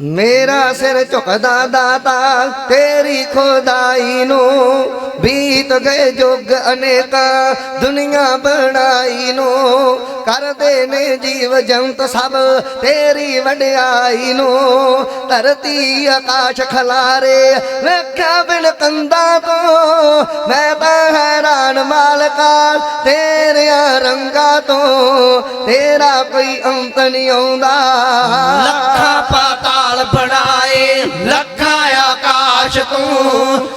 ਮੇਰਾ ਸਿਰ ਝੁਕਦਾ ਦਾਤਾ ਤੇਰੀ ਖੁਦਾਈ ਨੂੰ ਬੀਤ ਗਏ ਯੁੱਗ ਅਨੇਕਾ, ਦੁਨੀਆ ਬਣਾਈ ਨੂੰ ਕਰਦੇ ਨੇ ਜੀਵ ਜੰਤ ਸਭ, ਤੇਰੀ ਵਡਿਆਈ ਨੂੰ ਧਰਤੀ ਆਕਾਸ਼ ਖਲਾਰੇ। ਵੇਖਿਆ ਬਿਨ ਕੰਦਾ ਤੋਂ ਮੈਂ ਤਾਂ ਹੈਰਾਨ ਮਾਲਕਾ, ਤੇਰਿਆਂ ਰੰਗਾਂ ਤੋਂ ਤੇਰਾ ਕੋਈ ਅੰਤ ਨਹੀਂ ਆਉਂਦਾ। ਲੱਖਾਂ ਪਾਤਾਲ ਬਣਾਏ, ਲੱਖਾਂ ਆਕਾਸ਼ ਤੂੰ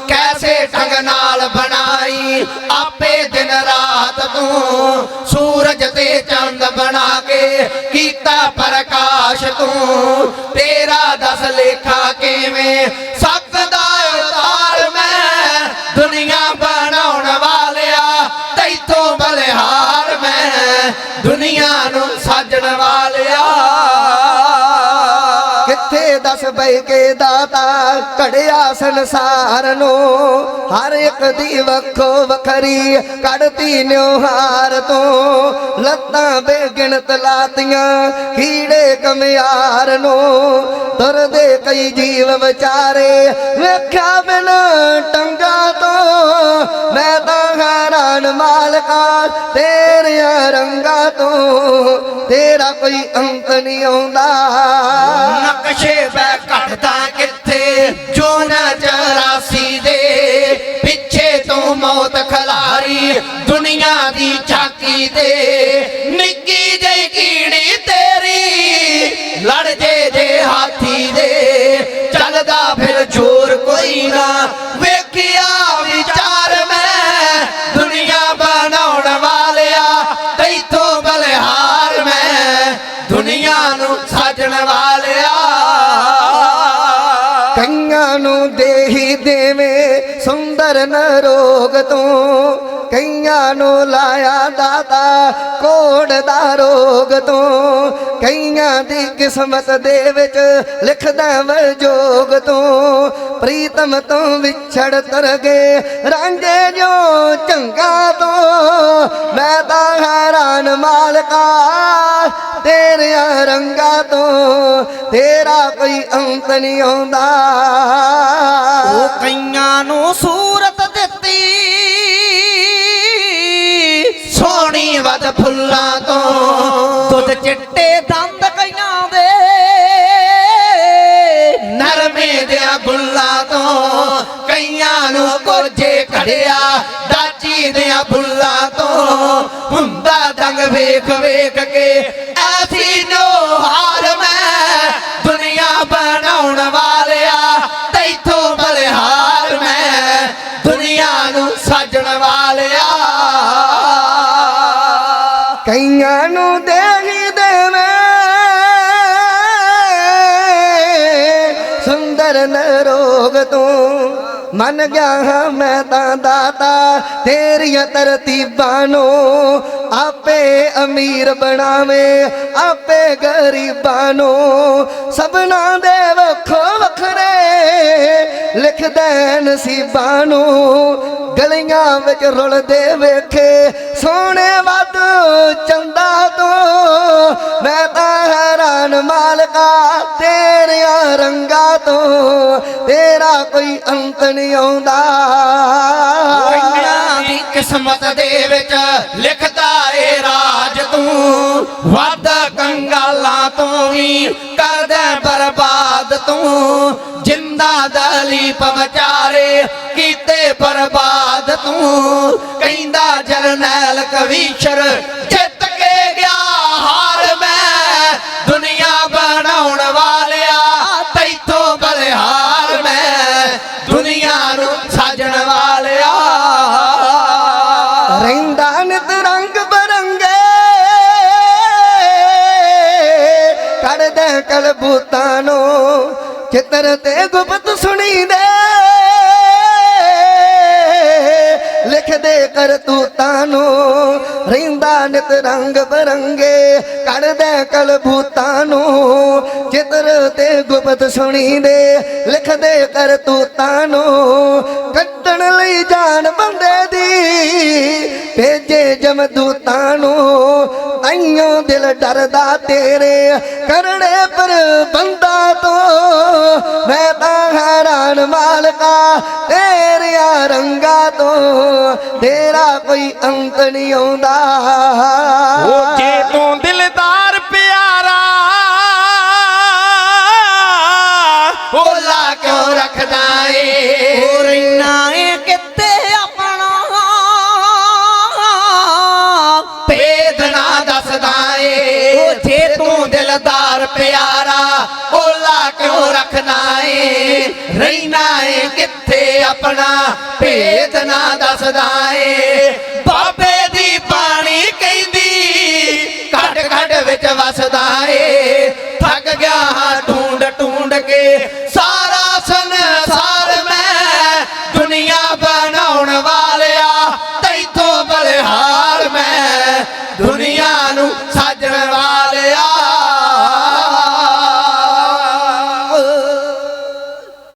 ਕੈਸੇ ਢੰਗ ਨਾਲ ਬਣਾਈ ਆਪੇ ਦਿਨ ਰਾਤ ਤੂੰ ਸੂਰਜ ਤੇ ਚੰਦ ਬਣਾ ਕੇ ਕੀਤਾ ਪ੍ਰਕਾਸ਼ ਤੂੰ ਤੇਰਾ ਦਸ ਕਿੱਥੇ ਦਸ ਕੇ ਦਾਤਾ ਘੜਿਆ ਸੰਸਾਰ ਨੂੰ, ਹਰ ਇੱਕ ਦੀ ਵੱਖੋ ਵੱਖਰੀ ਕੱਢਤੀ ਨਿਉਹਾਰ ਤੋਂ। ਲੱਤਾਂ ਬੇਗਿਣਤ ਲਾਤੀਆਂ ਕੀੜੇ ਕਮਿਆਰ ਨੂੰ, ਤੁਰਦੇ ਕਈ ਜੀਵ ਵਿਚਾਰੇ, ਵੇਖਿਆ ਬਿਨ ਟੰਗਾ ਤੋਂ, ਮੈਂ ਤਾਂ ਹੈਰਾਨ ਮਾਲਕਾ ਤੇਰਿਆਂ ਰੰਗਾਂ ਤੋਂ ਤੇਰਾ ਕੋਈ ਅੰਕ ਨਹੀਂ ਆਉਂਦਾ। ਨਕਸ਼ੇ ਬੈ ਸੁੰਦਰ ਨਰੋਗ ਤੋਂ ਕਈਆਂ ਨੂੰ ਲਾਇਆ ਦਾਤਾ, ਕੋੜ ਦਾ ਰੋਗ ਤੋਂ। ਕਈਆਂ ਦੀ ਕਿਸਮਤ ਦੇ ਵਿੱਚ ਲਿਖਦਾ ਵਜੋਗ ਤੋਂ। ਪ੍ਰੀਤਮ ਤੋਂ ਵਿਛੜ ਤਰ ਗਏ, ਰਾਂਝੇ ਜੋ ਚੰਗਾ ਤੋਂ। ਮੈਂ ਤਾਂ ਹੈਰਾਨ ਮਾਲਕਾ, ਤੇਰਿਆਂ ਰੰਗਾਂ ਤੋਂ। ਤੇਰਾ ਕੋਈ ਅੰਤ ਨਹੀਂ ਆਉਂਦਾ। ਉਹ ਕਈਆਂ ਨੂੰ ਸੂ ਵਦ ਫੁੱਲਾਂ ਤੋਂ। ਦੁੱਧ ਚਿੱਟੇ ਦੰਦ ਕਈਆਂ ਦੇ। ਨਰਮੇ ਦਿਆਂ ਗੁੱਲਾਂ ਤੋਂ। ਕਈਆਂ ਨੂੰ ਕੋਜੇ ਘੜਿਆ ਦਾਚੀ ਦਿਆਂ ਫੁੱਲਾਂ ਤੋਂ। ਹੁੰਦਾ ਦੰਗ ਵੇਖ ਵੇਖ ਕੇ ਐਸੀ ਨੋ ਕਈਆਂ ਨੂੰ ਦੇਹੀ ਦੇਵੇਂ। ਸੁੰਦਰ ਨਰੋਗ ਤੂੰ ਮਨ ਗਿਆ ਹਾਂ ਮੈਂ ਤਾਂ ਦਾਤਾ। ਤੇਰੀਆਂ ਤਰਤੀਬਾਂ ਨੂੰ ਆਪੇ ਅਮੀਰ ਬਣਾਵੇ, ਆਪੇ ਗਰੀਬਾਂ ਨੂੰ ਸਭਨਾਂ ਦੇ ਵੱਖੋ ਵੱਖਰੇ ਲਿਖਦੇ ਨਸੀਬਾਂ ਨੂੰ ਗਲੀਆਂ ਵਿੱਚ ਰੁਲਦੇ ਵੇਖੇ। ਸੋਹਣੇ ਚੰਦਾ ਤੋਂ, ਮੈਂ ਤਾਂ ਹੈਰਾਨ ਮਾਲਕਾ, ਤੇਰਿਆਂ ਰੰਗਾਂ ਤੋਂ, ਤੇਰਾ ਕੋਈ ਅੰਤ ਨਹੀਂ ਆਉਂਦਾ। ਕਈਆਂ ਦੀ ਕਿਸਮਤ ਦੇ ਵਿੱਚ ਲਿਖਦਾ ਏ ਰਾਜ ਤੂੰ, ਵੱਧ ਕੰਗਾਲਾਂ ਤੋਂ ਵੀ ਕਰਦਾ ਬਰਬਾਦ ਤੂੰ। ਜਿੰਦਾ ਦਲੀਪ ਵਿਚਾਰੇ ਕੀਤੇ ਬਰਬਾਦ ਤੂੰ। ਕਹਿੰਦਾ ਜਰਨੈਲ ਕਵੀਸ਼ਰ ਨੂੰ ਤੇ ਗੁਪਤ ਸੁਣੀ ਦੇ ਲਿਖਦੇ ਕਰਤੂਤਾਂ ਨੂੰ ਰਹਿੰਦਾ ਨਿਤ ਰੰਗ ਬਰੰਗੇ, ਕੱਢਦੇ ਕਲਬੂਤਾਂ ਨੂੰ ਚਿੱਤਰ ਤੇ ਗੁਪਤ ਸੁਣੀ ਦੇ, ਲਿਖਦੇ ਕਰ ਤੂੰ ਨੂੰ ਕੱਟਣ ਲਈ ਜਾਨ ਬੰਦੇ ਦੀ, ਭੇਜੇ ਜਮਦੂਤਾਂ ਨੂੰ ਅਈਓ ਦਿਲ ਡਰਦਾ ਤੇਰੇ ਕਰੜੇ ਪਰ ਬੰਦਾ ਤੋਂ। ਮੈਂ ਤਾਂ ਹੈਰਾਨ ਮਾਲਕਾ ਤੇਰਿਆਂ ਰੰਗਾ ਤੋਂ। ਤੇਰਾ ਕੋਈ ਅੰਤ ਨਹੀਂ ਆਉਂਦਾ। ਉਹ ਜੇ ਤੂੰ ਕਿਉਂ ਰੱਖਦਾ ਏ? ਹੋਰ ਇੰਨਾ ਏ ਕਿਤੇ ਆਪਣਾ? ਭੇਦ ਨਾ ਦੱਸਦਾ ਏ। ਓ ਜੇ ਤੂੰ ਦਿਲਦਾਰ ਪਿਆਰਾ ਓਲਾ ਕਿਉਂ ਰੱਖਦਾ ਏ? ਰਹਿਣਾ ਏ ਕਿੱਥੇ ਆਪਣਾ? ਭੇਦ ਨਾ ਦੱਸਦਾ ਏ। ਬਾਬੇ ਦੀ ਬਾਣੀ ਕਹਿੰਦੀ ਘਟ ਘਟ ਵਿੱਚ ਵਸਦਾ ਏ। ਥੱਕ ਗਿਆ ਹਾਂ ਢੂੰਡ ਢੂੰਡ ਕੇ